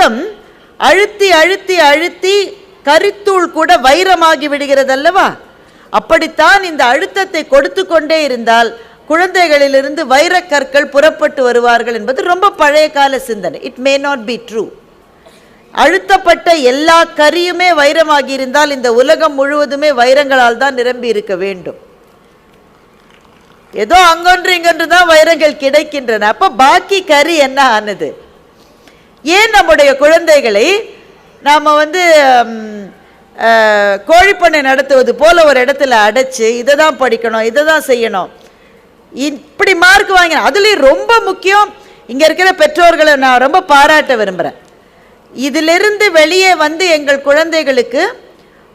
ரத்தம் அழுத்தி அழுத்தி அழுத்தி கரித்தூள் கூட வைரமாகி விடுகிறது அல்லவா அப்படித்தான் இந்த அழுத்தத்தை கொடுத்து கொண்டே இருந்தால் குழந்தைகளிலிருந்து வைரக்கற்கள் புறப்பட்டு வருவார்கள் என்பது ரொம்ப பழைய கால சிந்தனை. It may not be true அழுத்தப்பட்ட எல்லா கரியுமே வைரமாகி இருந்தால் இந்த உலகம் முழுவதுமே வைரங்களால் தான் நிரம்பி இருக்க வேண்டும். ஏதோ அங்கொன்று இங்கொன்று தான் வைரங்கள் கிடைக்கின்றன. அப்போ பாக்கி கறி என்ன ஆனது? ஏன் நம்முடைய குழந்தைகளை நாம் வந்து கோழிப்பண்ணை நடத்துவது போல் ஒரு இடத்துல அடைச்சி இதை தான் படிக்கணும் இதை தான் செய்யணும். இப்படி மார்க் வாங்கினேன் அதுலேயும் ரொம்ப முக்கியம் இங்கே இருக்கிற பெற்றோர்களை நான் ரொம்ப பாராட்ட விரும்புகிறேன் இதிலிருந்து வெளியே வந்து எங்கள் குழந்தைகளுக்கு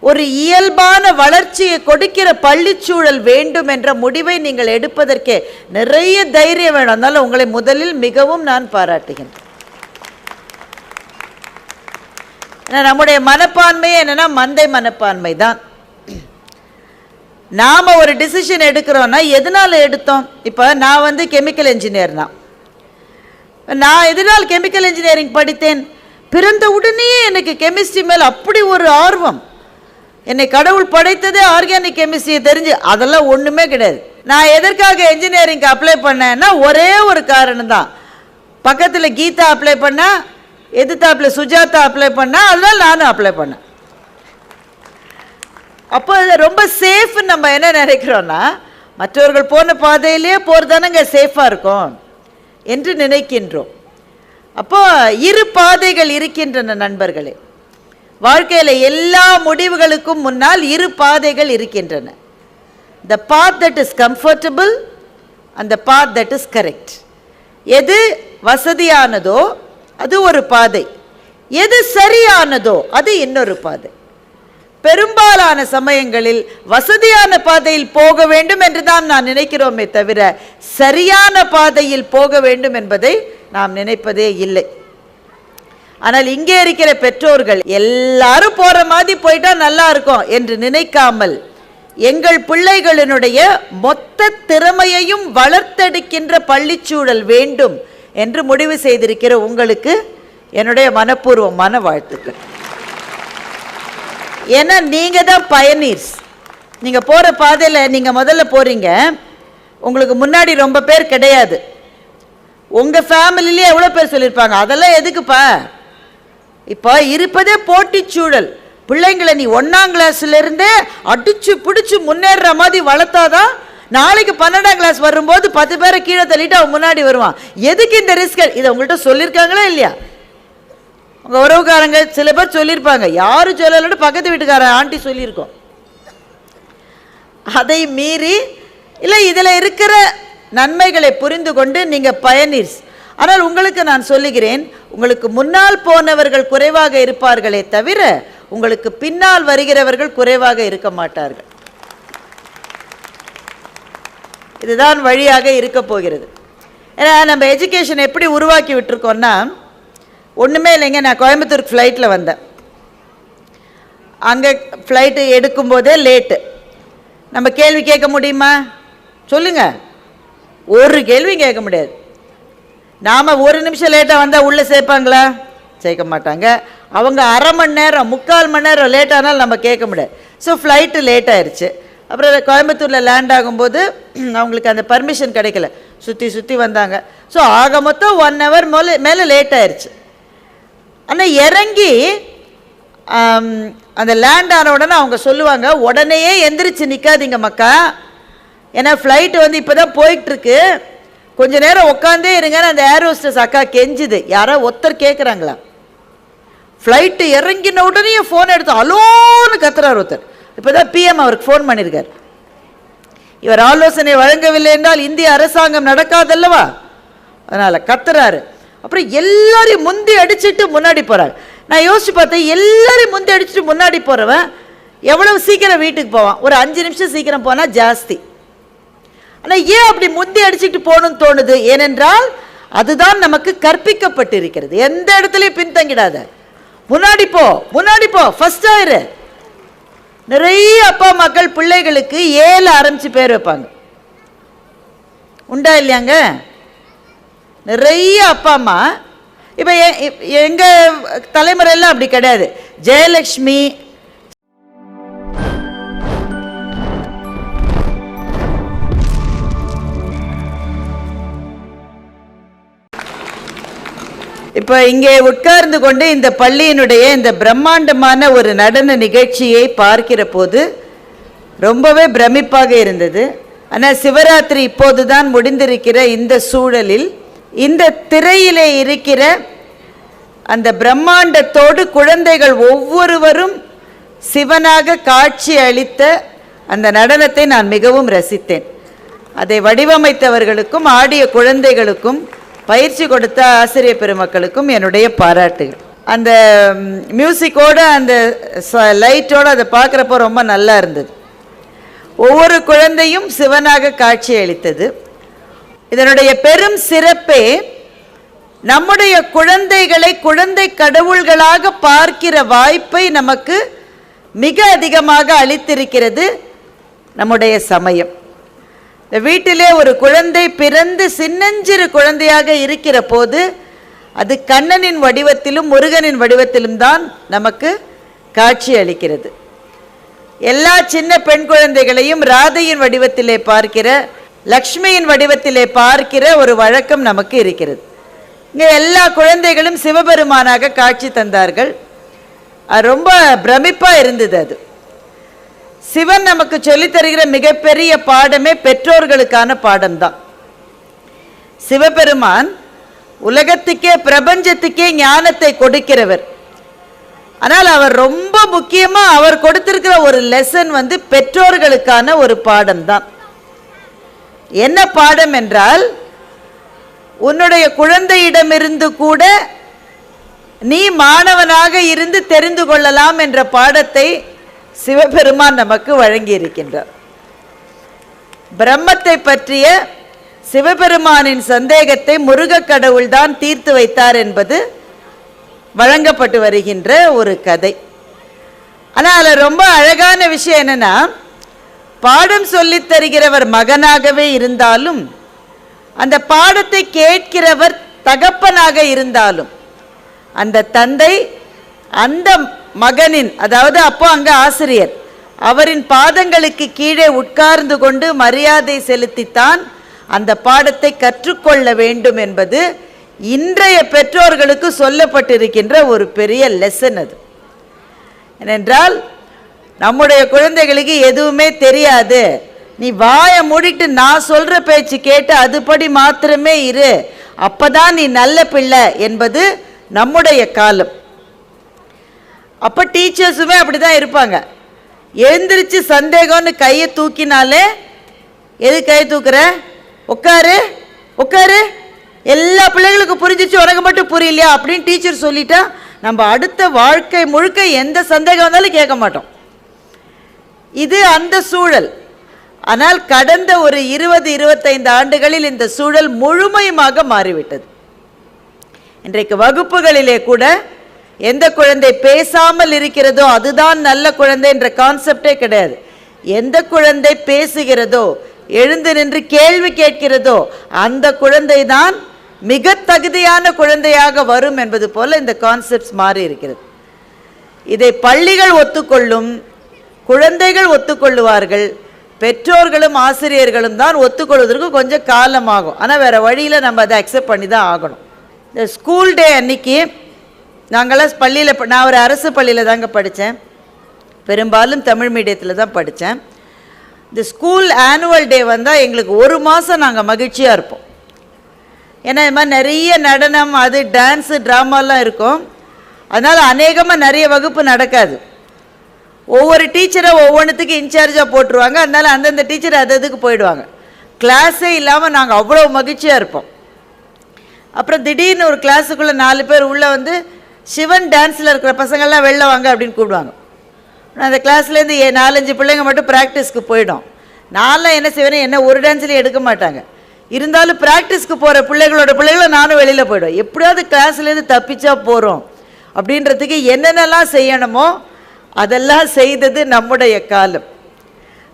ஒரு இயல்பான வளர்ச்சியை கொடுக்கிற பள்ளிச்சூழல் வேண்டும் என்ற முடிவை நீங்கள் எடுப்பதற்கே நிறைய தைரியம் வேணும். அதனால் உங்களை முதலில் மிகவும் நான் பாராட்டுகின்றேன் ஏன்னா நம்முடைய மனப்பான்மையே என்னென்னா மந்தை மனப்பான்மை தான் நாம் ஒரு டிசிஷன் எடுக்கிறோன்னா எதனால் எடுத்தோம்? இப்போ நான் வந்து கெமிக்கல் இன்ஜினியர் தான். நான் எதனால் கெமிக்கல் இன்ஜினியரிங் படித்தேன்? பிறந்த உடனே எனக்கு கெமிஸ்ட்ரி மேல் அப்படி ஒரு ஆர்வம். என்னை கடவுள் படைத்ததே ஆர்கானிக் கெமிஸ்ட்ரியை தெரிஞ்சு அதெல்லாம் ஒன்றுமே கிடையாது. நான் எதற்காக இன்ஜினியரிங்க்கு அப்ளை பண்ணேன்னா ஒரே ஒரு காரணம் தான் பக்கத்தில் கீதா அப்ளை பண்ணால் எதிர்த்தாப்பில் சுஜாதா அப்ளை பண்ணால் அதனால் நானும் அப்ளை பண்ணேன். அப்போ அது ரொம்ப சேஃப்னு நம்ம என்ன நினைக்கிறோன்னா மற்றவர்கள் போன பாதையிலேயே போகிறதானங்க சேஃபாக இருக்கும் என்று நினைக்கின்றோம். அப்போ இரு பாதைகள் இருக்கின்றன நண்பர்களே. வாழ்க்கையில் எல்லா முடிவுகளுக்கும் முன்னால் இரு பாதைகள் இருக்கின்றன. The path that is comfortable அந்த பாத் தட் இஸ் கரெக்ட் எது வசதியானதோ அது ஒரு பாதை. எது சரியானதோ அது இன்னொரு பாதை. பெரும்பாலான சமயங்களில் வசதியான பாதையில் போக வேண்டும் என்று தான் நான் நினைக்கிறோமே தவிர சரியான பாதையில் போக வேண்டும் என்பதை நாம் நினைப்பதே இல்லை. ஆனால் இங்கே இருக்கிற பெற்றோர்கள் எல்லாரும் போற மாதிரி போயிட்டா நல்லா இருக்கும் என்று நினைக்காமல் எங்கள் பிள்ளைகளினுடைய மொத்த திறமையையும் வளர்த்தெடுக்கின்ற பள்ளிச்சூழல் வேண்டும் என்று முடிவு செய்திருக்கிற உங்களுக்கு என்னுடைய மனப்பூர்வமான வாழ்த்துக்கள். ஏன்னா நீங்கள் தான் பயனீர்ஸ் நீங்கள் போகிற பாதையில் நீங்கள் முதல்ல போகிறீங்க உங்களுக்கு முன்னாடி ரொம்ப பேர் கிடையாது. உங்கள் ஃபேமிலிலேயே எவ்வளோ பேர் சொல்லியிருப்பாங்க? அதெல்லாம் எதுக்குப்பா? இப்போ இருப்பதே போட்டிச்சூழல் பிள்ளைங்களை நீ ஒன்றாம் கிளாஸ்லேருந்தே அடித்து அடிச்சு முன்னேறுற மாதிரி வளர்த்தாதான் நாளைக்கு பன்னெண்டாம் கிளாஸ் வரும்போது பத்து பேரை கீழே தள்ளிட்டு அவன் முன்னாடி வருவான். எதுக்கு இந்த ரிஸ்க் இதை உங்கள்கிட்ட சொல்லியிருக்காங்களா இல்லையா? உங்கள் உறவுக்காரங்க சில பேர் சொல்லியிருப்பாங்க யாரும் சொல்லலன்னு பக்கத்து வீட்டுக்கார ஆண்டி சொல்லியிருக்கோம். அதை மீறி இல்லை இதில் இருக்கிற நன்மைகளை புரிந்து கொண்டு நீங்கள் பயனீர்ஸ் ஆனால் உங்களுக்கு நான் சொல்லுகிறேன் உங்களுக்கு முன்னால் போனவர்கள் குறைவாக இருப்பார்களே தவிர உங்களுக்கு பின்னால் வருகிறவர்கள் குறைவாக இருக்க மாட்டார்கள். இதுதான் வழியாக இருக்க போகிறது. ஏன்னா நம்ம எஜுகேஷன் எப்படி உருவாக்கி விட்டுருக்கோம்னா ஒன்றுமே இல்லைங்க நான் கோயம்புத்தூர் ஃப்ளைட்டில் வந்தேன். அங்கே ஃப்ளைட்டு எடுக்கும்போதே லேட்டு நம்ம கேள்வி கேட்க முடியுமா? சொல்லுங்கள் ஒரு கேள்வியும் கேட்க முடியாது. நாம் ஒரு நிமிஷம் லேட்டாக வந்தால் உள்ளே சேர்ப்பாங்களா? சேர்க்க மாட்டாங்க. அவங்க அரை மணி நேரம் முக்கால் மணி நேரம் லேட் நம்ம கேட்க முடியாது. ஸோ ஃப்ளைட்டு லேட் ஆயிருச்சு. அப்புறம் கோயம்புத்தூரில் லேண்ட் ஆகும்போது அவங்களுக்கு அந்த பர்மிஷன் கிடைக்கல. சுற்றி சுற்றி வந்தாங்க. ஸோ ஆக மொத்தம் ஒன் ஹவர் மேலே மேலே லேட் ஆயிடுச்சு ஆனால் இறங்கி அந்த லேண்ட் ஆன உடனே அவங்க சொல்லுவாங்க உடனேயே எந்திரிச்சு நிற்காதீங்க மக்கா. ஏன்னா ஃப்ளைட்டு வந்து இப்போ தான் போயிட்டுருக்கு. கொஞ்ச நேரம் உட்காந்தே இருங்கன்னு அந்த ஏர் ஹோஸ்டஸ் அக்கா கெஞ்சுது. யாரோ ஒருத்தர் கேட்குறாங்களா ஃப்ளைட்டு இறங்கின உடனே ஃபோன் எடுத்து அலோன்னு கத்துறார் ஒருத்தர். இப்போ தான் பிஎம் அவருக்கு ஃபோன் பண்ணியிருக்கார் இவர் ஆலோசனை வழங்கவில்லை என்றால் இந்திய அரசாங்கம் நடக்காதல்லவா? அதனால் கத்துறாரு. அப்புறம் எல்லாரையும் முந்தி அடிச்சிட்டு முன்னாடி போறாரு. நான் யோசிச்சு பார்த்தேன் எல்லாரையும் முந்தி அடிச்சுட்டு முன்னாடி போகிறவன் எவ்வளவு சீக்கிரம் வீட்டுக்கு போவான்? ஒரு அஞ்சு நிமிஷம் சீக்கிரம் போனால் ஜாஸ்தி. ஆனால் ஏன் அப்படி முந்தி அடிச்சுட்டு போகணும்னு தோணுது? ஏனென்றால் அதுதான் நமக்கு கற்பிக்கப்பட்டிருக்கிறது. எந்த இடத்துலையும் பின்தங்கிடாத. முன்னாடி போ முன்னாடி போ ஃபஸ்ட் ஆயிரு. நிறைய அப்பா மக்கள் பிள்ளைகளுக்கு ஏழு ஆரம்பிச்சு பேர் வைப்பாங்க. உண்டா இல்லையாங்க? நிறைய அப்பா அம்மா. இப்போ எங்கள் தலைமுறையெல்லாம் அப்படி கிடையாது. ஜெயலக்ஷ்மி இப்போ இங்கே உட்கார்ந்து கொண்டு இந்த பள்ளியினுடைய இந்த பிரம்மாண்டமான ஒரு நடன நிகழ்ச்சியை பார்க்கிற போது ரொம்பவே பிரமிப்பாக இருந்தது. ஆனால் சிவராத்திரி இப்போது தான் முடிந்திருக்கிற இந்த சூழலில் இந்த திரையிலே இருக்கிற அந்த பிரம்மாண்டத்தோடு குழந்தைகள் ஒவ்வொருவரும் சிவனாக காட்சி அளித்த அந்த நடனத்தை நான் மிகவும் ரசித்தேன். அதை வடிவமைத்தவர்களுக்கும் ஆடிய குழந்தைகளுக்கும் பயிற்சி கொடுத்த ஆசிரியர் பெருமக்களுக்கும் என்னுடைய பாராட்டுகள். அந்த மியூசிக்கோட அந்த லைட்டோடு அதை பார்க்குறப்போ ரொம்ப நல்லா இருந்தது. ஒவ்வொரு குழந்தையும் சிவனாக காட்சி அளித்தது. இதனுடைய பெரும் சிறப்பே நம்முடைய குழந்தைகளை குழந்தை கடவுள்களாக பார்க்கிற வாய்ப்பை நமக்கு மிக அதிகமாக அளித்திருக்கிறது நம்முடைய சமயம். இந்த வீட்டிலே ஒரு குழந்தை பிறந்து சின்னஞ்சிறு குழந்தையாக இருக்கிற போது அது கண்ணனின் வடிவத்திலும் முருகனின் வடிவத்திலும் தான் நமக்கு காட்சி அளிக்கிறது. எல்லா சின்ன பெண் குழந்தைகளையும் ராதையின் வடிவத்திலே பார்க்கிற லக்ஷ்மியின் வடிவத்திலே பார்க்கிற ஒரு வழக்கம் நமக்கு இருக்கிறது. இங்கே எல்லா குழந்தைகளும் சிவபெருமானாக காட்சி தந்தார்கள். அது ரொம்ப பிரமிப்பா இருந்தது அது. சிவன் நமக்கு சொல்லித் தருகிற மிகப்பெரிய பாடமே பெற்றோர்களுக்கான பாடம்தான். சிவபெருமான் உலகத்துக்கே பிரபஞ்சத்துக்கே ஞானத்தை கொடுக்கிறவர். ஆனால் அவர் ரொம்ப முக்கியமா அவர் கொடுத்திருக்கிற ஒரு லெசன் வந்து பெற்றோர்களுக்கான ஒரு பாடம் தான் என்ன பாடம் என்றால் உன்னுடைய குழந்தையிடமிருந்து கூட நீ மாணவனாக இருந்து தெரிந்து கொள்ளலாம் என்ற பாடத்தை சிவபெருமான் நமக்கு வழங்கி இருக்கின்றார் பிரம்மத்தை பற்றிய சிவபெருமானின் சந்தேகத்தை முருகக் கடவுள்தான் தீர்த்து வைத்தார் என்பது வழங்கப்பட்டு வருகின்ற ஒரு கதை. ஆனால் அதில் ரொம்ப அழகான விஷயம் என்னன்னா பாடம் சொல்லித் தருகிறவர் மகனாகவே இருந்தாலும் அந்த பாடத்தை கேட்கிறவர் தகப்பனாக இருந்தாலும் அந்த தந்தை அந்த மகனின் அதாவது அப்போ அங்க ஆசிரியர் அவரின் பாதங்களுக்கு கீழே உட்கார்ந்து கொண்டு மரியாதை செலுத்தித்தான் அந்த பாடத்தை கற்றுக்கொள்ள வேண்டும் என்பது இன்றைய பெற்றோர்களுக்கு சொல்லப்பட்டிருக்கின்ற ஒரு பெரிய லெசன் அது. ஏனென்றால் நம்முடைய குழந்தைகளுக்கு எதுவுமே தெரியாது. நீ வாயை மூடிட்டு நான் சொல்கிற பேச்சு கேட்டு அதுபடி மாத்திரமே இரு. அப்போதான் நீ நல்ல பிள்ளை என்பது நம்முடைய காலம். அப்போ டீச்சர்ஸுமே அப்படி தான் இருப்பாங்க. எழுந்திரிச்சு சந்தேகம்னு கையை தூக்கினாலே எது கையை தூக்குற? உட்காரு உட்காரு. எல்லா பிள்ளைகளுக்கும் புரிஞ்சிச்சு உனக்கு மட்டும் புரியலையா? அப்படின்னு டீச்சர் சொல்லிட்டா நம்ம அடுத்த வாழ்க்கை முழுக்க எந்த சந்தேகம் வந்தாலும் கேட்க மாட்டோம். இது அந்த சூழல். ஆனால் கடந்த ஒரு இருபது இருபத்தைந்து ஆண்டுகளில் இந்த சூழல் முழுமையுமாக மாறிவிட்டது. இன்றைக்கு வகுப்புகளிலே கூட எந்த குழந்தை பேசாமல் இருக்கிறதோ அதுதான் நல்ல குழந்தை என்ற கான்செப்டே கிடையாது. எந்த குழந்தை பேசுகிறதோ எழுந்து நின்று கேள்வி கேட்கிறதோ அந்த குழந்தை தான் மிக தகுதியான குழந்தையாக வரும் என்பது போல இந்த கான்செப்ட்ஸ் மாறி இருக்கிறது. இதை பள்ளிகள் ஒத்துக்கொள்ளும் குழந்தைகள் ஒத்துக்கொள்ளுவார்கள் பெற்றோர்களும் ஆசிரியர்களும் தான் ஒத்துக்கொள்வதற்கு கொஞ்சம் காலமாகும். ஆனால் வேறு வழியில் நம்ம அதை அக்செப்ட் பண்ணி தான் ஆகணும். இந்த ஸ்கூல் டே அன்னைக்கு நாங்களாம் பள்ளியில் நான் ஒரு அரசு பள்ளியில் தாங்க படித்தேன் பெரும்பாலும் தமிழ் மீடியத்தில் தான் படித்தேன் இந்த ஸ்கூல் ஆனுவல் டே வந்தால் எங்களுக்கு ஒரு மாதம் நாங்கள் மகிழ்ச்சியாக இருப்போம். ஏன்னா இது மாதிரி நிறைய நடனம் அது டான்ஸு ட்ராமாலாம் இருக்கும். அதனால் அநேகமாக நிறைய வகுப்பு நடக்காது. ஒவ்வொரு டீச்சரை ஒவ்வொன்றுத்துக்கு இன்சார்ஜாக போட்டுருவாங்க. அதனால் அந்தந்த டீச்சர் அது அதுக்கு போயிடுவாங்க. கிளாஸே இல்லாமல் நாங்கள் அவ்வளோ மகிழ்ச்சியாக இருப்போம். அப்புறம் திடீர்னு ஒரு கிளாஸுக்குள்ளே நாலு பேர் உள்ளே வந்து சிவன் டான்ஸில் இருக்கிற பசங்கள்லாம் வெளில வாங்க அப்படின்னு கூப்பிடுவாங்க. அந்த கிளாஸ்லேருந்து ஏ நாலஞ்சு பிள்ளைங்க மட்டும் ப்ராக்டிஸ்க்கு போயிடும் நான்லாம் என்ன செய்வேன் என்ன ஒரு டான்ஸ்லேயும் எடுக்க மாட்டாங்க. இருந்தாலும் ப்ராக்டிஸ்க்கு போகிற பிள்ளைகளோட பிள்ளைகளை நானும் வெளியில் போயிடுவேன். எப்படியாவது கிளாஸ்லேருந்து தப்பிச்சா போகிறோம் அப்படின்றதுக்கு என்னென்னலாம் செய்யணுமோ அதெல்லாம் செய்தது நம்முடைய காலம்.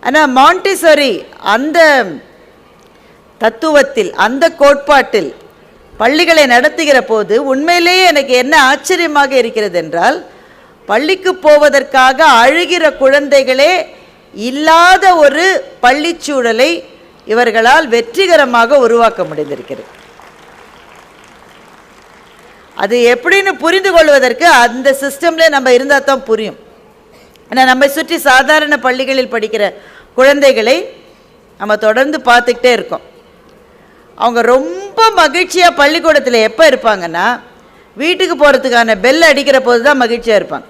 ஆனால் மாண்டிசரி அந்த தத்துவத்தில் அந்த கோட்பாட்டில் பள்ளிகளை நடத்துகிற போது உண்மையிலேயே எனக்கு என்ன ஆச்சரியமாக இருக்கிறது என்றால் பள்ளிக்கு போவதற்காக அழுகிற குழந்தைகளே இல்லாத ஒரு பள்ளிச்சூழலை இவர்களால் வெற்றிகரமாக உருவாக்க முடிந்திருக்கிறது. அது எப்படின்னு புரிந்து கொள்வதற்கு அந்த சிஸ்டம்லேயே நம்ம இருந்தால் தான் புரியும். ஆனால் நம்மை சுற்றி சாதாரண பள்ளிகளில் படிக்கிற குழந்தைகளை நம்ம தொடர்ந்து பார்த்துக்கிட்டே இருக்கோம். அவங்க ரொம்ப மகிழ்ச்சியாக பள்ளிக்கூடத்தில் எப்போ இருப்பாங்கன்னா வீட்டுக்கு போகிறதுக்கான பெல் அடிக்கிற போது தான் மகிழ்ச்சியாக இருப்பாங்க.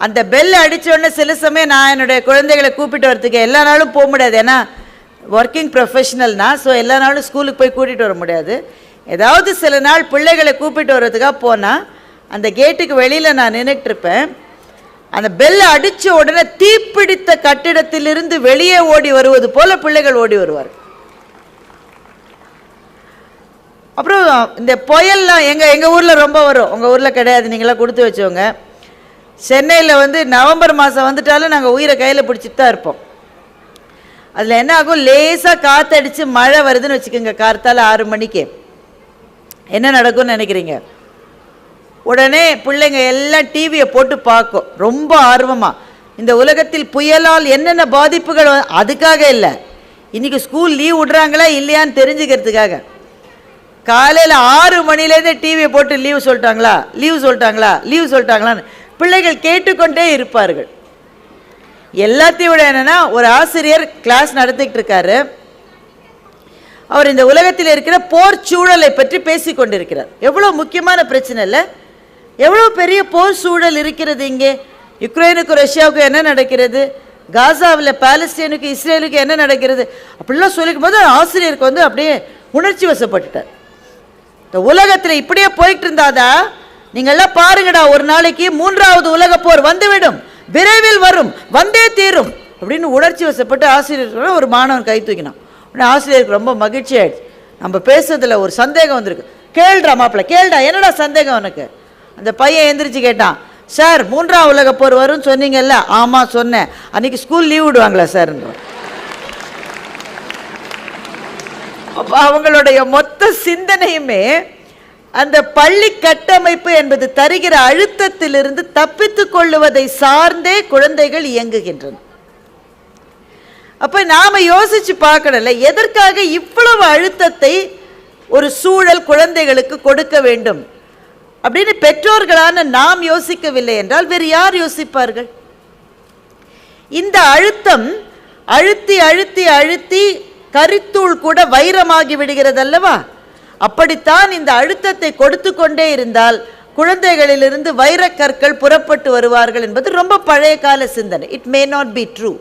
அந்த பெல் அடித்தோடனே உடனே சில சமயம் நான் என்னுடைய குழந்தைகளை கூப்பிட்டு வரதுக்கு எல்லா நாளும் போக முடியாது. ஏன்னா ஒர்க்கிங் ப்ரொஃபஷனல்னா ஸோ எல்லா நாளும் ஸ்கூலுக்கு போய் கூட்டிகிட்டு வர முடியாது. ஏதாவது சில நாள் பிள்ளைகளை கூப்பிட்டு வர்றதுக்காக போனால் அந்த கேட்டுக்கு வெளியில் நான் நின்றுட்டு இருப்பேன் அந்த பெல் அடித்த உடனே தீப்பிடித்த கட்டிடத்திலிருந்து வெளியே ஓடி வருவது போல் பிள்ளைகள் ஓடி வருவார் அப்புறம் இந்த புயல்லாம் எங்கள் எங்கள் ஊரில் ரொம்ப வரும். உங்கள் ஊரில் கிடையாது. நீங்களாம் கொடுத்து வச்சவங்க. சென்னையில் வந்து நவம்பர் மாதம் வந்துட்டாலும் நாங்கள் உயிரை கையில் பிடிச்சிட்டு தான் இருப்போம். அதில் என்ன ஆகும்? லேசாக காற்றடிச்சு மழை வருதுன்னு வச்சுக்கோங்க. கார்த்தால் ஆறு மணிக்கு. என்ன நடக்கும்னு நினைக்கிறீங்க? உடனே பிள்ளைங்க எல்லாம் டிவியை போட்டு பார்க்கும். ரொம்ப ஆர்வமாக இந்த உலகத்தில் புயலால் என்னென்ன பாதிப்புகள் அதுக்காக இல்லை. இன்றைக்கி ஸ்கூல் லீவ் விடுறாங்களா இல்லையான்னு தெரிஞ்சுக்கிறதுக்காக. காலையில் ஆறு மணிலேருந்து டிவியை போட்டு லீவ் சொல்லிட்டாங்களா? லீவ் சொல்லிட்டாங்களா? லீவ் சொல்லிட்டாங்களான்னு பிள்ளைகள் கேட்டுக்கொண்டே இருப்பார்கள். எல்லாத்தையும் விட என்னென்னா ஒரு ஆசிரியர் கிளாஸ் நடத்திக்கிட்டு இருக்காரு. அவர் இந்த உலகத்தில் இருக்கிற போர் சூழலை பற்றி பேசி கொண்டிருக்கிறார். எவ்வளோ முக்கியமான பிரச்சனை இல்லை. எவ்வளோ பெரிய போர் சூழல் இருக்கிறது இங்கே? யுக்ரைனுக்கும் ரஷ்யாவுக்கும் என்ன நடக்கிறது? காசாவில் பாலஸ்தீனுக்கு இஸ்ரேலுக்கு என்ன நடக்கிறது? அப்படிலாம் சொல்லிக்கும் போது ஆசிரியருக்கு வந்து அப்படியே உணர்ச்சி வசப்பட்டுட்டார். இந்த உலகத்தில் இப்படியே போயிட்டு இருந்தாதா நீங்கள்லாம் பாருங்கடா ஒரு நாளைக்கு மூன்றாவது உலக போர் வந்துவிடும். விரைவில் வரும் வந்தே தீரும் அப்படின்னு உணர்ச்சி வசப்பட்டு ஆசிரியர் ஒரு மாணவன் கை தூக்கினான். உடனே ஆசிரியருக்கு ரொம்ப மகிழ்ச்சி ஆயிடுச்சு. நம்ம பேசுறதுல ஒரு சந்தேகம் வந்திருக்கு. கேள்றா மாப்பிள்ள கேள்டா என்னடா சந்தேகம் உனக்கு? அந்த பையன் எந்திரிச்சு கேட்டான் சார் மூன்றாம் உலக போர் வரும்னு சொன்னீங்கல்ல? ஆமாம் சொன்னேன். அன்னைக்கு ஸ்கூல் லீவ் விடுவாங்களா சார்ன்ற அப்ப அவங்களுடைய மொத்த சிந்தனையுமே அந்த பள்ளி கட்டமைப்பு என்பது தருகிற அழுத்தத்திலிருந்து தப்பித்து கொள்ளுவதை சார்ந்தே குழந்தைகள் இயங்குகின்றன. அப்ப நாம யோசிச்சு பார்க்கணும்ல எதற்காக இவ்வளவு அழுத்தத்தை ஒரு சூழல் குழந்தைகளுக்கு கொடுக்க வேண்டும்? அப்படின்னு பெற்றோர்களான நாம் யோசிக்கவில்லை என்றால் வேறு யார் யோசிப்பார்கள்? இந்த அழுத்தம் அழுத்தி அழுத்தி அழுத்தி கரித்தூள் கூட வைரமாகி விடுகிறது அல்லவா அப்படித்தான் இந்த அழுத்தத்தை கொடுத்து கொண்டே இருந்தால் குழந்தைகளிலிருந்து வைரக்கற்கள் புறப்பட்டு வருவார்கள் என்பது ரொம்ப பழைய கால சிந்தனை. It may not be true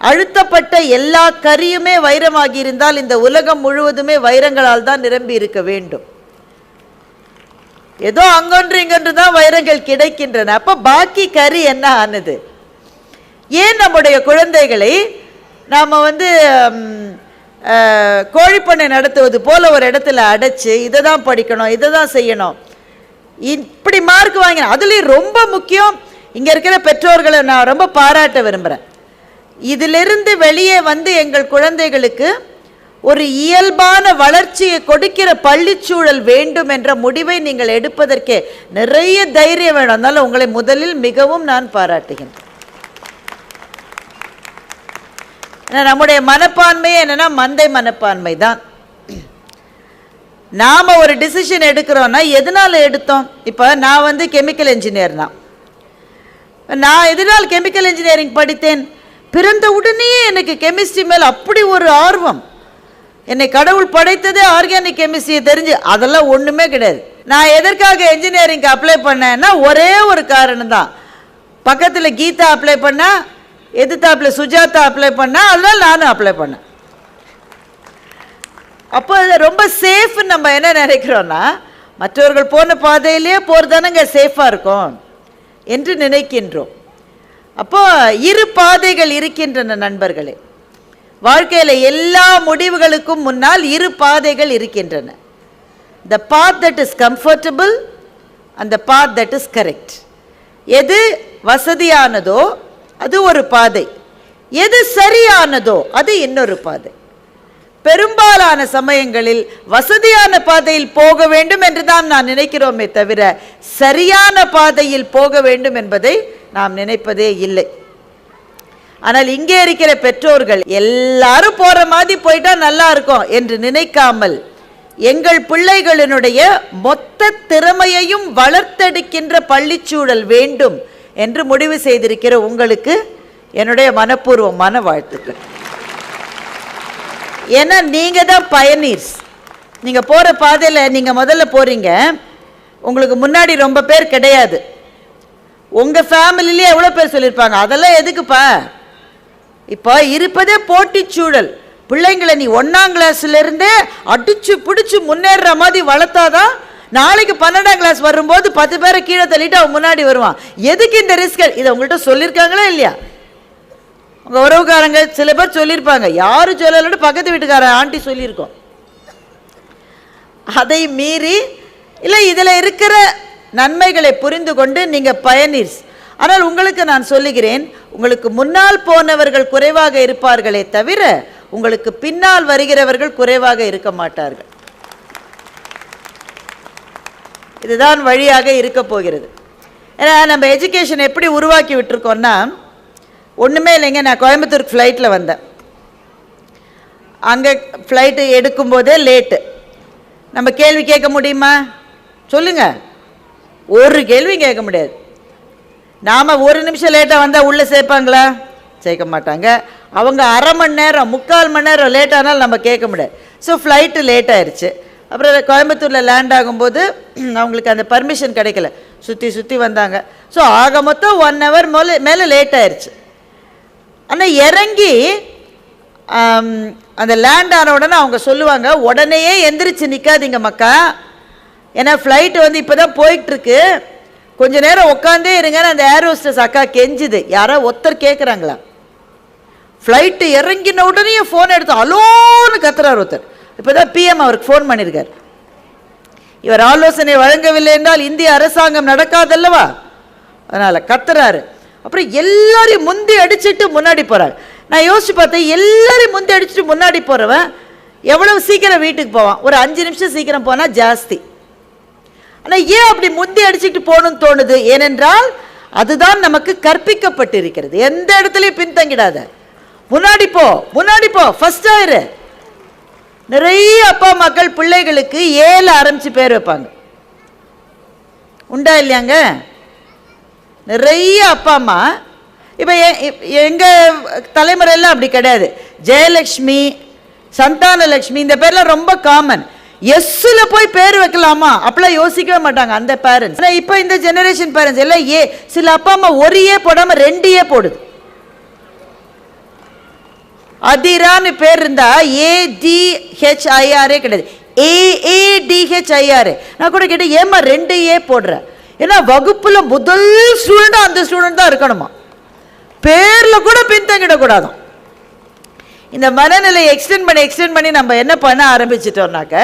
அழுத்தப்பட்ட எல்லா கரியுமே வைரமாகி இருந்தால் இந்த உலகம் முழுவதுமே வைரங்களால் தான் நிரம்பி இருக்க வேண்டும். ஏதோ அங்கொன்று இங்கொன்று தான் வைரங்கள் கிடைக்கின்றன. அப்ப பாக்கி கறி என்ன ஆனது? ஏன் நம்முடைய குழந்தைகளை நாம் வந்து கோழிப்பண்ணை நடத்துவது போல் ஒரு இடத்துல அடைச்சு இதை தான் படிக்கணும் இதை தான் செய்யணும். இப்படி மார்க் வாங்கின அதுலேயும் ரொம்ப முக்கியம் இங்கே இருக்கிற பெற்றோர்களை நான் ரொம்ப பாராட்ட விரும்புகிறேன் இதிலிருந்து வெளியே வந்து எங்கள் குழந்தைகளுக்கு ஒரு இயல்பான வளர்ச்சியை கொடுக்கிற பள்ளிச்சூழல் வேண்டும் என்ற முடிவை நீங்கள் எடுப்பதற்கே நிறைய தைரியம் வேணும். அதனால் உங்களை முதலில் மிகவும் நான் பாராட்டுகின்றேன் ஏன்னா நம்முடைய மனப்பான்மையே என்னென்னா மந்தை மனப்பான்மை தான் நாம் ஒரு டிசிஷன் எடுக்கிறோன்னா எதனால் எடுத்தோம்? இப்போ நான் வந்து கெமிக்கல் இன்ஜினியர் தான். நான் எதனால் கெமிக்கல் இன்ஜினியரிங் படித்தேன்? பிறந்த உடனே எனக்கு கெமிஸ்ட்ரி மேல் அப்படி ஒரு ஆர்வம். என்னை கடவுள் படைத்ததே ஆர்கானிக் கெமிஸ்ட்ரியை தெரிஞ்சு அதெல்லாம் ஒன்றுமே கிடையாது. நான் எதற்காக இன்ஜினியரிங்க்கு அப்ளை பண்ணேன்னா ஒரே ஒரு காரணம் தான் பக்கத்தில் கீதா அப்ளை பண்ணால் எதிர்த்தாப்பில் சுஜாதா அப்ளை பண்ணால் அதனால் நானும் அப்ளை பண்ணேன். அப்போ அது ரொம்ப சேஃப்னு நம்ம என்ன நினைக்கிறோன்னா மற்றவர்கள் போன பாதையிலேயே போகிறதானங்க சேஃபாக இருக்கும் என்று நினைக்கின்றோம். அப்போ இரு பாதைகள் இருக்கின்றன நண்பர்களே. வாழ்க்கையில் எல்லா முடிவுகளுக்கும் முன்னால் இரு பாதைகள் இருக்கின்றன. The path that is comfortable அந்த பாத் தட் இஸ் கரெக்ட் எது வசதியானதோ அது ஒரு பாதை. எது சரியானதோ அது இன்னொரு பாதை. பெரும்பாலான சமயங்களில் வசதியான பாதையில் போக வேண்டும் என்று தான் நான் நினைக்கிறோமே தவிர சரியான பாதையில் போக வேண்டும் என்பதை நாம் நினைப்பதே இல்லை. ஆனால் இங்கே இருக்கிற பெற்றோர்கள் எல்லாரும் போற மாதிரி போயிட்டா நல்லா இருக்கும் என்று நினைக்காமல் எங்கள் பிள்ளைகளினுடைய மொத்த திறமையையும் வளர்த்தெடுக்கின்ற பள்ளிச்சூழல் வேண்டும் என்று முடிவு செய்திருக்கிற உங்களுக்கு என்னுடைய மனப்பூர்வமான வாழ்த்துக்கள். ஏன்னா நீங்கள் தான் பயனீர்ஸ் நீங்கள் போகிற பாதையில் நீங்கள் முதல்ல போகிறீங்க உங்களுக்கு முன்னாடி ரொம்ப பேர் கிடையாது. உங்கள் ஃபேமிலிலேயே எவ்வளோ பேர் சொல்லியிருப்பாங்க? அதெல்லாம் எதுக்குப்பா? இப்போ இருப்பதே போட்டி சூழல். பிள்ளைங்களை நீ ஒன்றாம் கிளாஸ்ல இருந்தே அடிச்சு முன்னேறுற மாதிரி வளர்த்தாதான் நாளைக்கு பன்னெண்டாம் கிளாஸ் வரும்போது பத்து பேரை கீழே தள்ளிட்டு அவன் முன்னாடி வருவான். எதுக்கு இந்த ரிஸ்க் இதை உங்கள்கிட்ட சொல்லியிருக்காங்களா இல்லையா? உங்கள் உறவுக்காரங்க சில பேர் சொல்லியிருப்பாங்க யாரும் சொல்லலன்னு பக்கத்து வீட்டுக்கார ஆண்டி சொல்லியிருக்கோம். அதை மீறி இல்லை இதில் இருக்கிற நன்மைகளை புரிந்து கொண்டு நீங்கள் பயனீர்ஸ் ஆனால் உங்களுக்கு நான் சொல்லுகிறேன் உங்களுக்கு முன்னால் போனவர்கள் குறைவாக இருப்பார்களே தவிர உங்களுக்கு பின்னால் வருகிறவர்கள் குறைவாக இருக்க மாட்டார்கள். இதுதான் வழியாக இருக்க போகிறது. ஏன்னா நம்ம எஜுகேஷன் எப்படி உருவாக்கி விட்டுருக்கோம்னா ஒன்றுமே இல்லைங்க நான் கோயம்புத்தூர் ஃப்ளைட்டில் வந்தேன். அங்கே ஃப்ளைட்டு எடுக்கும்போதே லேட்டு நம்ம கேள்வி கேட்க முடியுமா? சொல்லுங்கள் ஒரு கேள்வியும் கேட்க முடியாது. நாம் ஒரு நிமிஷம் லேட்டாக வந்தால் உள்ளே சேர்ப்பாங்களா? சேர்க்க மாட்டாங்க. அவங்க அரை மணி நேரம் முக்கால் மணி நேரம் லேட் நம்ம கேட்க முடியாது. ஸோ ஃப்ளைட்டு லேட் அப்புறம் கோயம்புத்தூரில் லேண்ட் ஆகும்போது அவங்களுக்கு அந்த பர்மிஷன் கிடைக்கல. சுற்றி சுற்றி வந்தாங்க. ஸோ ஆக மொத்தம் ஒன் ஹவர் மேலே மேலே லேட் ஆயிடுச்சு ஆனால் இறங்கி அந்த லேண்ட் ஆன உடனே அவங்க சொல்லுவாங்க உடனேயே எந்திரிச்சு நிற்காதீங்க மக்கா. ஏன்னா ஃப்ளைட்டு வந்து இப்போ தான் போயிட்டுருக்கு. கொஞ்ச நேரம் உட்காந்தே இருங்கன்னு அந்த ஏர் ஹோஸ்டஸ் அக்கா கெஞ்சுது. யாரோ ஒருத்தர் கேட்குறாங்களா ஃப்ளைட்டு இறங்கின உடனே ஃபோன் எடுத்து அலோன்னு கத்துறார் ஒருத்தர். இப்போ தான் பிஎம் அவருக்கு ஃபோன் பண்ணியிருக்கார் இவர் ஆலோசனை வழங்கவில்லை என்றால் இந்திய அரசாங்கம் நடக்காதல்லவா? அதனால் கத்துறாரு. அப்புறம் எல்லாரையும் முந்தி அடிச்சிட்டு முன்னாடி போறாரு. நான் யோசிச்சு பார்த்தேன் எல்லாரையும் முந்தி அடிச்சுட்டு முன்னாடி போகிறவன் எவ்வளவு சீக்கிரம் வீட்டுக்கு போவான்? ஒரு அஞ்சு நிமிஷம் சீக்கிரம் போனால் ஜாஸ்தி. ஆனால் ஏன் அப்படி முந்தி அடிச்சுட்டு போகணும்னு தோணுது? ஏனென்றால் அதுதான் நமக்கு கற்பிக்கப்பட்டிருக்கிறது. எந்த இடத்துலையும் பின்தங்கிடாத. முன்னாடி போ முன்னாடி போ ஃபஸ்ட் ஆயிரு நிறைய அப்பா மக்கள் பிள்ளைகளுக்கு ஏழு ஆரம்பிச்சு பேர் வைப்பாங்க. உண்டா இல்லையாங்க? நிறைய அப்பா அம்மா. இப்போ எங்கள் தலைமுறையெல்லாம் அப்படி கிடையாது. ஜெயலக்ஷ்மி சந்தானலக்ஷ்மி இந்த பேர்லாம் ரொம்ப காமன் எஸ்ஸில் போய் பேர் வைக்கலாமா? அப்படிலாம் யோசிக்கவே மாட்டாங்க அந்த பேரண்ட்ஸ் ஆனால் இப்போ இந்த ஜெனரேஷன் பேரண்ட்ஸ் எல்லாம் ஏ சில அப்பா அம்மா ஒரு ஏ போடாமல் ரெண்டு ஏ போடுது. அதிரான்னு பேர் இருந்தால் ஏடிஹெச்ஐஆரே கிடையாது. ஏஏடிஹெச்ஐஆர் நான் கூட கேட்டேன் ஏமா ரெண்டு ஏ போடுறேன் ஏன்னா வகுப்பில் முதல் ஸ்டூடெண்ட்டாக அந்த ஸ்டூடெண்ட் தான் இருக்கணுமா? பேரில் கூட பின்தங்கிடக்கூடாதாம் இந்த மனநிலையை எக்ஸ்டெண்ட் பண்ணி எக்ஸ்டெண்ட் பண்ணி நம்ம என்ன பண்ண ஆரம்பிச்சிட்டோம்னாக்க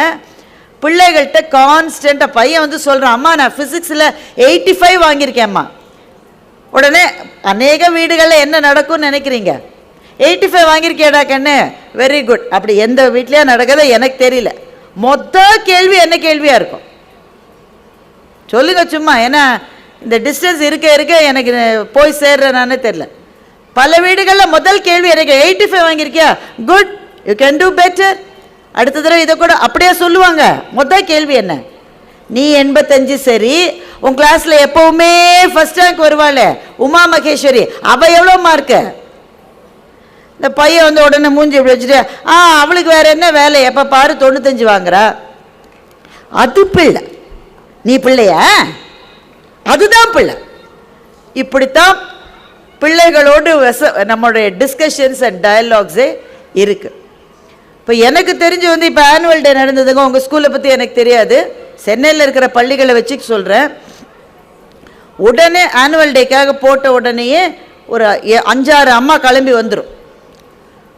பிள்ளைகள்கிட்ட கான்ஸ்டண்ட்டாக பையன் வந்து சொல்கிறான் அம்மா நான் ஃபிசிக்ஸில் எயிட்டி ஃபைவ் வாங்கியிருக்கேன்ம்மா உடனே அநேக வீடுகளில் என்ன நடக்கும்னு நினைக்கிறீங்க? எயிட்டி ஃபைவ் வாங்கியிருக்கேடா கண்ணு. வெரி குட் அப்படி எந்த வீட்லேயும் நடக்குதோ எனக்கு தெரியல. மொத்த கேள்வி என்ன கேள்வியாக இருக்கும்? சொல்லுங்க சும்மா. ஏன்னா இந்த டிஸ்டன்ஸ் இருக்க இருக்க எனக்கு போய் சேர்றேனானே தெரில பல வீடுகளில் முதல் கேள்வி எனக்கு eighty five வாங்கியிருக்கியா? Good you can do better அடுத்த தடவை இதை கூட அப்படியே சொல்லுவாங்க. மொதல் கேள்வி என்ன? நீ எண்பத்தஞ்சு சரி. உன் கிளாஸில் எப்போவுமே ஃபர்ஸ்ட் ரேங்க் வருவாளே. உமா மகேஸ்வரி. அவள் எவ்வளோ மார்க்கு இந்த பையன் வந்து உடனே மூஞ்சி இப்படி வச்சுட்டு ஆ அவளுக்கு வேறு என்ன வேலை? எப்போ பாரு தொண்ணூத்தஞ்சு வாங்குறா. அது பிள்ளை. நீ பிள்ளையா? அதுதான் பிள்ளை. இப்படித்தான் பிள்ளைகளோடு வெச நம்மளுடைய டிஸ்கஷன்ஸ் அண்ட் டயலாக்ஸே இருக்குது இப்போ எனக்கு தெரிஞ்சு வந்து இப்போ ஆனுவல் டே நடந்ததுங்க. உங்கள் ஸ்கூலை பற்றி எனக்கு தெரியாது. சென்னையில் இருக்கிற பள்ளிகளை வச்சு சொல்கிறேன் உடனே ஆனுவல் டேக்காக போட்ட உடனேயே ஒரு அஞ்சாறு அம்மா கிளம்பி வந்துடும்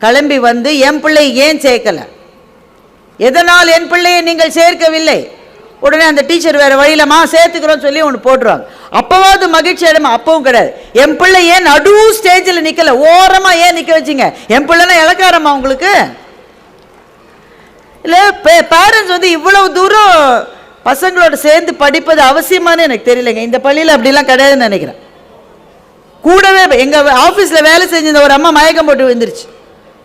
கிளம்பி வந்து என் பிள்ளை ஏன் சேர்க்கலை? எதனால் என் பிள்ளையை நீங்கள் சேர்க்கவில்லை? உடனே அந்த டீச்சர் வேறு வழியிலமா சேர்த்துக்கிறோம் சொல்லி ஒன்று போட்டுருவாங்க. அப்பவாவது மகிழ்ச்சி அடைமா அப்பவும் கிடையாது. என் பிள்ளை ஏன் நடு ஸ்டேஜில் நிற்கலை ஓரமாக ஏன் நிற்க வச்சிங்க? என் பிள்ளைனா இலக்காரமா உங்களுக்கு? இல்லை பேரண்ட்ஸ் வந்து இவ்வளவு தூரம் பசங்களோட சேர்ந்து படிப்பது அவசியமானு எனக்கு தெரியலைங்க. இந்த பள்ளியில் அப்படிலாம் கிடையாதுன்னு நினைக்கிறேன். கூடவே எங்கள் ஆஃபீஸில் வேலை செஞ்சிருந்த ஒரு அம்மா மயக்கம் போட்டு விழுந்துருச்சு.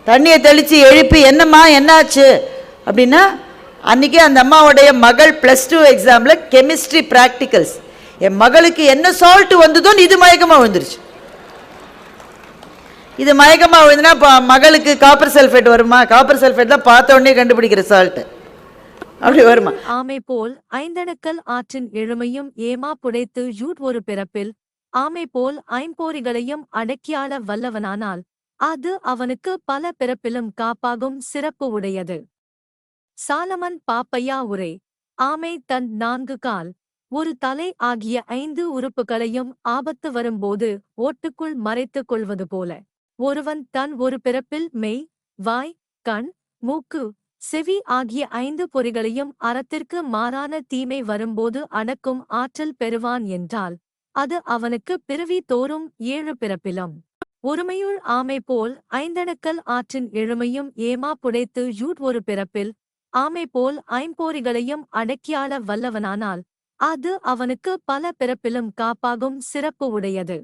தண்ணியை தெளித்து எழுப்பி என்னம்மா என்னாச்சு? அப்படின்னா அன்றைக்கி அந்த அம்மாவுடைய மகள் ப்ளஸ் டூ எக்ஸாமில் கெமிஸ்ட்ரி ப்ராக்டிக்கல்ஸ் என் மகளுக்கு என்ன சால்ட் வந்ததோன்னு இது மயக்கமாக விழுந்துருச்சு. இது மயக்கமாக விழுந்துன்னா இப்போ மகளுக்கு காப்பர் சல்ஃபேட் வருமா? காப்பர் சல்ஃபேட் தான் பார்த்த உடனே கண்டுபிடிக்கிற சால்ட்டு அப்படி வருமா? ஆமை போல் ஐந்தணுக்கல் ஆற்றின் எழுமையும் ஏமா புடைத்து யூட் ஒரு பிறப்பில் ஆமை போல் ஐம்போரிகளையும் அடக்கியாள வல்லவனானால் அது அவனுக்கு பல பிறப்பிலும் காப்பாகும் சிறப்பு உடையது. சாலமன் பாப்பையா உரை ஆமை தன் நான்கு கால் ஒரு தலை ஆகிய ஐந்து உறுப்புகளையும் ஆபத்து வரும்போது ஓட்டுக்குள் மறைத்துக் கொள்வது போல. ஒருவன் தன் ஒரு பிறப்பில் மெய் வாய் கண் மூக்கு செவி ஆகிய ஐந்து பொறிகளையும் அறத்திற்கு மாறான தீமை வரும்போது அடக்கும் ஆற்றல் பெறுவான் என்றால் அது அவனுக்கு பிறவி தோறும் ஏழு பிறப்பிலும். ஒருமையுள் ஆமை போல் ஐந்தணுக்கல் ஆற்றின் எழுமையும் ஏமா புடைத்து யூட் ஒரு பிறப்பில் ஆமை போல் ஐம்போரிகளையும் அடக்கியாள வல்லவனானால் அது அவனுக்கு பல பிறப்பிலும் காப்பாகும் சிறப்பு உடையது.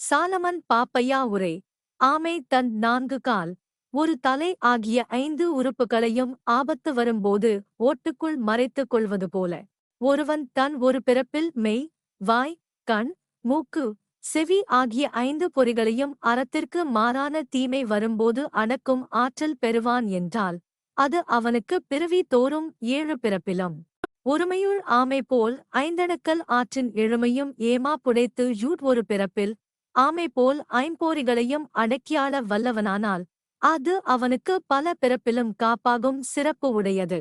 சாலமன் பாப்பையா உரை ஆமை தன் நான்கு கால் ஒரு தலை ஆகிய ஐந்து உறுப்புகளையும் ஆபத்து வரும்போது ஓட்டுக்குள் மறைத்துக் கொள்வது போல ஒருவன் தன் ஒரு பிறப்பில் மெய் வாய் கண் மூக்கு செவி ஆகிய ஐந்து பொறிகளையும் அறத்திற்கு மாறான தீமை வரும்போது அடக்கும் ஆற்றல் பெறுவான் என்றால் அது அவனுக்கு பிறவி தோறும் ஏழு பிறப்பிலும். ஒருமையுள் ஆமை போல் ஐந்தணக்கல் ஆற்றின் எழுமையும் ஏமா புடைத்து யூட் ஒரு பிறப்பில் ஆமை போல் ஐம்போரிகளையும் அடக்கியாள வல்லவனானால் அது அவனுக்கு பல பிறப்பிலும் காப்பாகும் சிறப்பு உடையது.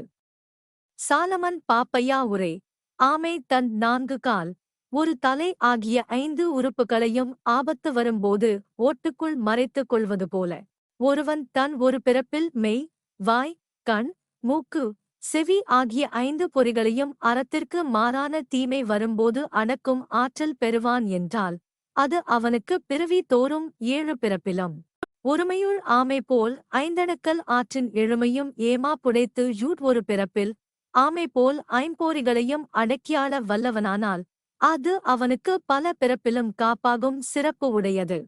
சாலமன் பாப்பையா உரை ஆமை தன் நான்கு கால் ஒரு தலை ஆகிய ஐந்து உறுப்புகளையும் ஆபத்து வரும்போது ஓட்டுக்குள் மறைத்துக் கொள்வது போல. ஒருவன் தன் ஒரு பிறப்பில் மெய் வாய் கண் மூக்கு செவி ஆகிய ஐந்து பொறிகளையும் அறத்திற்கு மாறான தீமை வரும்போது அடக்கும் ஆற்றல் பெறுவான் என்றால் அது அவனுக்கு பிறவி தோறும் ஏழு பிறப்பிலும். ஒருமையுள் ஆமை போல் ஐந்தணுக்கல் ஆற்றின் எழுமையும் ஏமா புடைத்து யூட் ஒரு பிறப்பில் ஆமை போல் ஐம்போரிகளையும் அடக்கியாள வல்லவனானால் அது அவனுக்கு பல பிறப்பிலும் காப்பாகும் சிறப்பு உடையது.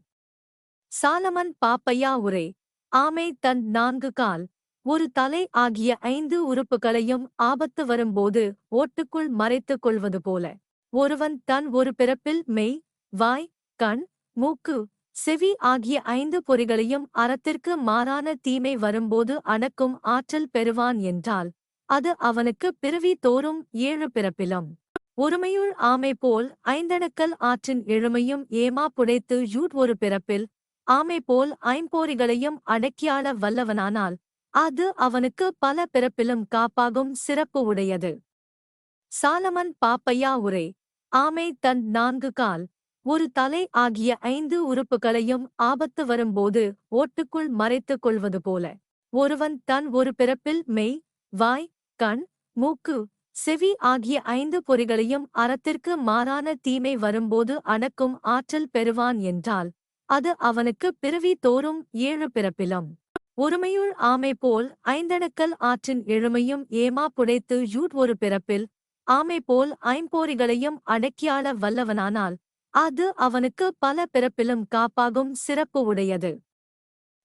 சாலமன் பாப்பையா உரை ஆமை தன் நான்கு கால் ஒரு தலை ஆகிய ஐந்து உறுப்புகளையும் ஆபத்து வரும்போது ஓட்டுக்குள் மறைத்துக் கொள்வது போல. ஒருவன் தன் ஒரு பிறப்பில் மெய் வாய் கண் மூக்கு செவி ஆகிய ஐந்து பொறிகளையும் அறத்திற்கு மாறான தீமை வரும்போது அடக்கும் ஆற்றல் பெறுவான் என்றால் அது அவனுக்கு பிறவி தோறும் ஏழு பிறப்பிலும். ஒருமையுள் ஆமை போல் ஐந்தணுக்கல் ஆற்றின் எழுமையும் ஏமா புடைத்து யூட் ஒரு பிறப்பில் ஆமை போல் ஐம்போரிகளையும் அடக்கியாள வல்லவனானால் அது அவனுக்கு பல பிறப்பிலும் காப்பாகும் சிறப்பு உடையது. சாலமன் பாப்பையா உரை ஆமை தன் நான்கு கால் ஒரு தலை ஆகிய ஐந்து உறுப்புகளையும் ஆபத்து வரும்போது ஓட்டுக்குள் மறைத்துக் கொள்வது போல ஒருவன் தன் ஒரு பிறப்பில் மெய் வாய் கண் மூக்கு செவி ஆகிய ஐந்து பொறிகளையும் அறத்திற்கு மாறான தீமை வரும்போது அடக்கும் ஆற்றல் பெறுவான் என்றால் அது அவனுக்கு பிறவி தோறும் ஏழு பிறப்பிலும். ஒருமையுள் ஆமை போல் ஐந்தணுக்கல் ஆற்றின் எழுமையும் ஏமா புடைத்து யூட் ஒரு பிறப்பில் ஆமை போல் ஐம்போரிகளையும் அடக்கியாள வல்லவனானால் அது அவனுக்கு பல பிறப்பிலும் காப்பாகும் சிறப்பு உடையது.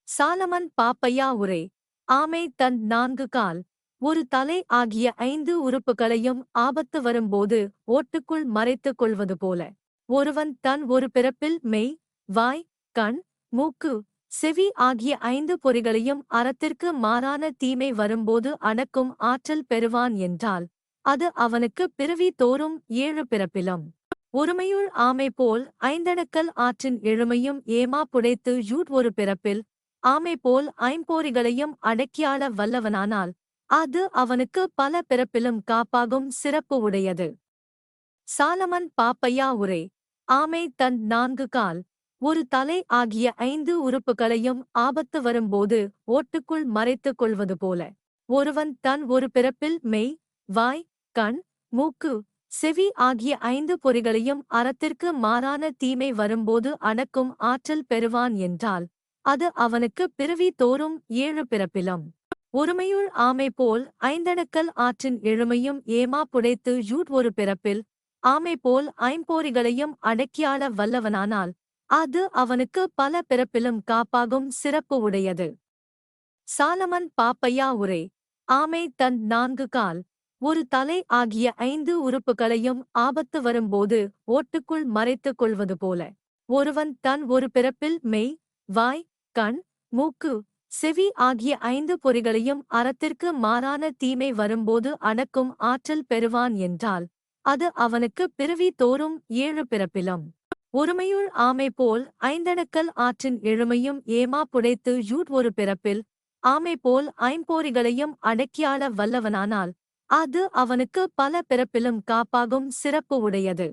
சாலமன் பாப்பையா உரை ஆமை தன் நான்கு கால் ஒரு தலை ஆகிய ஐந்து உறுப்புகளையும் ஆபத்து வரும்போது ஓட்டுக்குள் மறைத்துக் கொள்வது போல. ஒருவன் தன் ஒரு பிறப்பில் மெய் வாய் கண் மூக்கு செவி ஆகிய ஐந்து பொறிகளையும் அறத்திற்கு மாறான தீமை வரும்போது அடக்கும் ஆற்றல் பெறுவான் என்றால் அது அவனுக்கு பிறவி தோறும் ஏழு பிறப்பிலும். ஒருமையுள் ஆமை போல் ஐந்தணக்கல் ஆற்றின் எழுமையும் ஏமா புடைத்து யூட் ஒரு பிறப்பில் ஆமை போல் ஐம்போரிகளையும் அடக்கியாள வல்லவனானால் அது அவனுக்கு பல பிறப்பிலும் காப்பாகும் சிறப்பு உடையது. சாலமன் பாப்பையா உரை ஆமை தன் நான்கு கால் ஒரு தலை ஆகிய ஐந்து உறுப்புகளையும் ஆபத்து வரும்போது ஓட்டுக்குள் மறைத்துக் கொள்வது போல. ஒருவன் தன் ஒரு பிறப்பில் மெய் வாய் கண் மூக்கு செவி ஆகிய ஐந்து பொறிகளையும் அறத்திற்கு மாறான தீமை வரும்போது அடக்கும் ஆற்றல் பெறுவான் என்றால் அது அவனுக்கு பிறவி தோறும் ஏழு பிறப்பிலும். ஒருமையுள் ஆமை போல் ஐந்தணுக்கல் ஆற்றின் எழுமையும் ஏமா புடைத்து யூட் ஒரு பிறப்பில் ஆமை போல் ஐம்போரிகளையும் அடக்கியாள வல்லவனானால் அது அவனுக்கு பல பிறப்பிலும் காப்பாகும் சிறப்பு உடையது. சாலமன் பாப்பையா உரை ஆமை தன் நான்கு கால் ஒரு தலை ஆகிய ஐந்து உறுப்புகளையும் ஆபத்து வரும்போது ஓட்டுக்குள் மறைத்துக் கொள்வது போல ஒருவன் தன் ஒரு பிறப்பில் மெய் வாய் கண் மூக்கு செவி ஆகிய ஐந்து பொறிகளையும் அறத்திற்கு மாறான தீமை வரும்போது அடக்கும் ஆற்றல் பெறுவான் என்றால் அது அவனுக்கு பிறவி தோறும் ஏழு பிறப்பிலும். ஒருமையுள் ஆமை போல் ஐந்தணுக்கல் ஆற்றின் எழுமையும் ஏமா புடைத்து யூட் ஒரு பிறப்பில் ஆமை போல் ஐம்போரிகளையும் அடக்கியாள வல்லவனானால் அது அவனுக்கு பல பிறப்பிலும் காப்பாகும் சிறப்பு உடையது.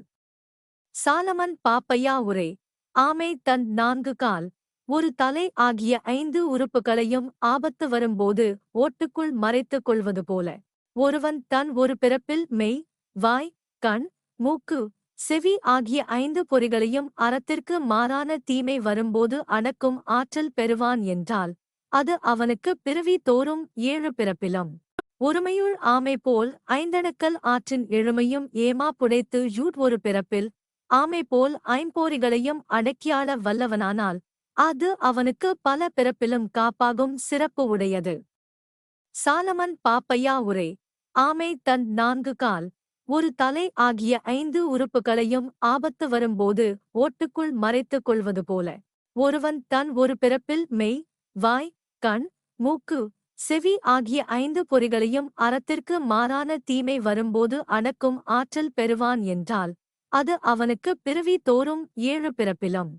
சாலமன் பாப்பையா உரை ஆமை தன் நான்கு கால் ஒரு தலை ஆகிய ஐந்து உறுப்புகளையும் ஆபத்து வரும்போது ஓட்டுக்குள் மறைத்துக் கொள்வது போல. ஒருவன் தன் ஒரு பிறப்பில் மெய் வாய் கண் மூக்கு செவி ஆகிய ஐந்து பொறிகளையும் அறத்திற்கு மாறான தீமை வரும்போது அடக்கும் ஆற்றல் பெறுவான் என்றால் அது அவனுக்கு பிறவி தோறும் ஏழு பிறப்பிலும். ஒருமையுள் ஆமை போல் ஐந்தணுக்கல் ஆற்றின் எழுமையும் ஏமா புடைத்து யூட் ஒரு பிறப்பில் ஆமை போல் ஐம்போரிகளையும் அடக்கியாள வல்லவனானால் அது அவனுக்கு பல பிறப்பிலும் காப்பாகும் சிறப்பு உடையது. சாலமன் பாப்பையா உரை ஆமை தன் நான்கு கால் ஒரு தலை ஆகிய ஐந்து உறுப்புகளையும் ஆபத்து வரும்போது ஓட்டுக்குள் மறைத்துக் கொள்வது போல. ஒருவன் தன் ஒரு பிறப்பில் மெய் வாய் கண் மூக்கு செவி ஆகிய ஐந்து பொறிகளையும் அறத்திற்கு மாறான தீமை வரும்போது அடக்கும் ஆற்றல் பெறுவான் என்றால் அது அவனுக்கு பிறவி தோறும் ஏழு பிறப்பிலும்.